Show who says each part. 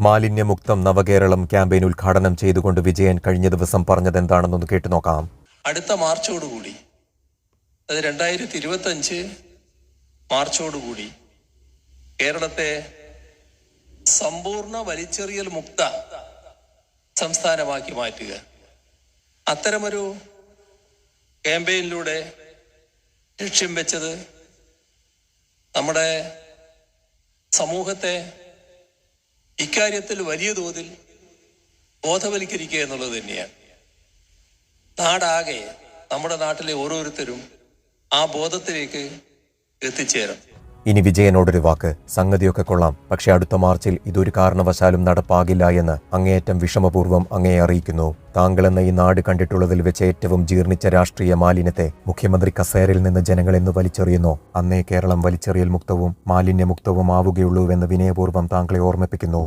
Speaker 1: മാലിന്യമുക്തം നവകേരളം campaign ഉദ്ഘാടനം ചെയ്തുകൊണ്ട് വിജയൻ കഴിഞ്ഞ ദിവസം പറഞ്ഞതെന്താണെന്നൊന്ന് കേട്ടു നോക്കാം.
Speaker 2: അടുത്ത മാർച്ചോടുകൂടി അത് രണ്ടായിരത്തി ഇരുപത്തഞ്ച് മാർച്ചോടുകൂടി കേരളത്തെ സമ്പൂർണ വലിച്ചെറിയൽ മുക്ത സംസ്ഥാനമാക്കി മാറ്റുക. അത്തരമൊരു ക്യാമ്പയിനിലൂടെ ലക്ഷ്യം വെച്ചത് നമ്മുടെ സമൂഹത്തെ ഇക്കാര്യത്തിൽ വലിയ തോതിൽ ബോധവൽക്കരിക്കുക എന്നുള്ളത് തന്നെയാണ്. നാടാകെ നമ്മുടെ നാട്ടിലെ ഓരോരുത്തരും ആ ബോധത്തിലേക്ക് എത്തിച്ചേരും
Speaker 1: ഇനി വിജയനോടൊരു വാക്ക്. സംഗതിയൊക്കെ കൊള്ളാം. പക്ഷേ അടുത്ത മാർച്ചിൽ ഇതൊരു കാരണവശാലും നടപ്പാകില്ല എന്ന് അങ്ങേയറ്റം വിഷമപൂർവം അങ്ങയെ അറിയിക്കുന്നു. താങ്കളെന്ന ഈ നാട് കണ്ടിട്ടുള്ളതിൽ വെച്ച് ഏറ്റവും ജീർണിച്ച രാഷ്ട്രീയ മാലിന്യത്തെ മുഖ്യമന്ത്രി കസേരയിൽ നിന്ന് ജനങ്ങൾ എന്ന് വലിച്ചെറിയുന്നു. അന്നേ കേരളം വലിച്ചെറിയൽ മുക്തവും മാലിന്യമുക്തവും ആവുകയുള്ളൂവെന്ന് വിനയപൂർവം താങ്കളെ ഓർമ്മിപ്പിക്കുന്നു.